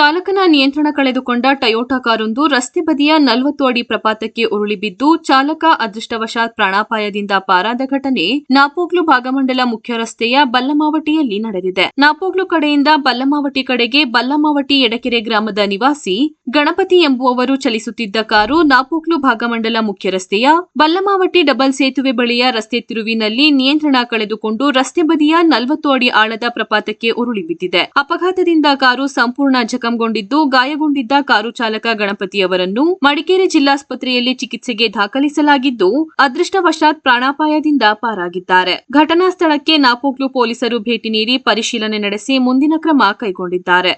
ಚಾಲಕನ ನಿಯಂತ್ರಣ ಕಳೆದುಕೊಂಡ ಟಯೋಟಾ ಕಾರೊಂದು ರಸ್ತೆ ಬದಿಯ ನಲವತ್ತು ಅಡಿ ಪ್ರಪಾತಕ್ಕೆ ಉರುಳಿ ಬಿದ್ದು ಚಾಲಕ ಅದೃಷ್ಟವಶಾತ್ ಪ್ರಾಣಾಪಾಯದಿಂದ ಪಾರಾದ ಘಟನೆ ನಾಪೋಗ್ಲು ಭಾಗಮಂಡಲ ಮುಖ್ಯ ರಸ್ತೆಯ ಬಲ್ಲಮಾವಟಿಯಲ್ಲಿ ನಡೆದಿದೆ. ನಾಪೋಗ್ಲು ಕಡೆಯಿಂದ ಬಲ್ಲಮಾವಟಿ ಕಡೆಗೆ ಬಲ್ಲಮಾವಟಿ ಎಡಕೆರೆ ಗ್ರಾಮದ ನಿವಾಸಿ ಗಣಪತಿ ಎಂಬುವವರು ಚಲಿಸುತ್ತಿದ್ದ ಕಾರು ನಾಪೋಗ್ಲು ಭಾಗಮಂಡಲ ಮುಖ್ಯ ರಸ್ತೆಯ ಬಲ್ಲಮಾವಟಿ ಡಬಲ್ ಸೇತುವೆ ಬಳಿಯ ರಸ್ತೆ ತಿರುವಿನಲ್ಲಿ ನಿಯಂತ್ರಣ ಕಳೆದುಕೊಂಡು ರಸ್ತೆ ಬದಿಯ ನಲವತ್ತು ಅಡಿ ಆಳದ ಪ್ರಪಾತಕ್ಕೆ ಉರುಳಿ ಬಿದ್ದಿದೆ. ಅಪಘಾತದಿಂದ ಕಾರು ಸಂಪೂರ್ಣ ಜಖಂಗೊಂಡಿದ್ದು ಗಾಯಗೊಂಡಿದ್ದ ಕಾರು ಚಾಲಕ ಗಣಪತಿಯವರನ್ನು ಮಡಿಕೇರಿ ಜಿಲ್ಲಾಸ್ಪತ್ರೆಯಲ್ಲಿ ಚಿಕಿತ್ಸೆಗೆ ದಾಖಲಿಸಲಾಗಿದ್ದು, ಅದೃಷ್ಟವಶಾತ್ ಪ್ರಾಣಾಪಾಯದಿಂದ ಪಾರಾಗಿದ್ದಾರೆ. ಘಟನಾ ಸ್ಥಳಕ್ಕೆ ನಾಪೋಕ್ಲು ಪೊಲೀಸರು ಭೇಟಿ ನೀಡಿ ಪರಿಶೀಲನೆ ನಡೆಸಿ ಮುಂದಿನ ಕ್ರಮ ಕೈಗೊಂಡಿದ್ದಾರೆ.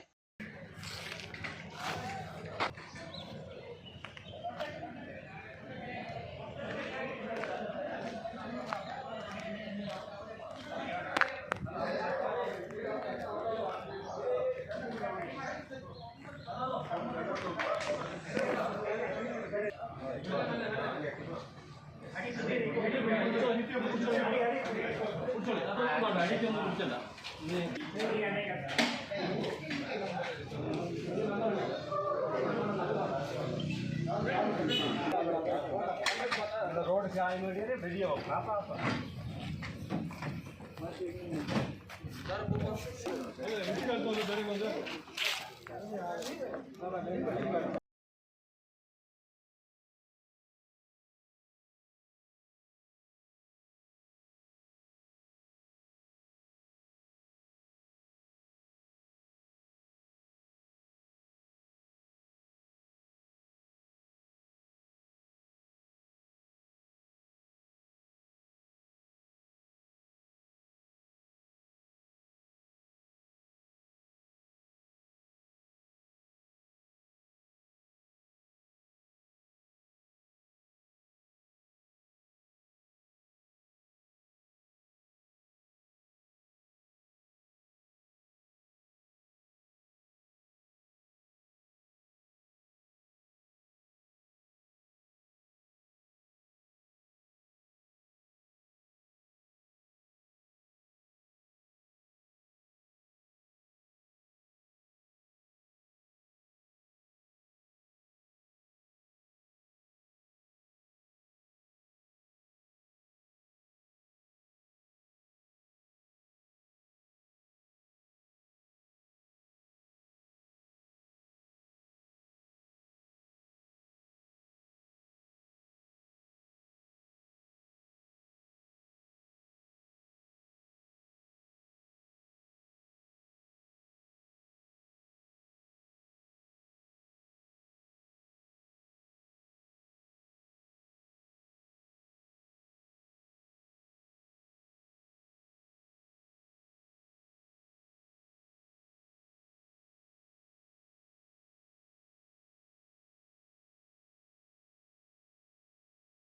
ರೋಡ್ ಗಾಯ ಮಾಡಿದ್ರೆ ಬೆಳೆಯೋ ಪಾಪ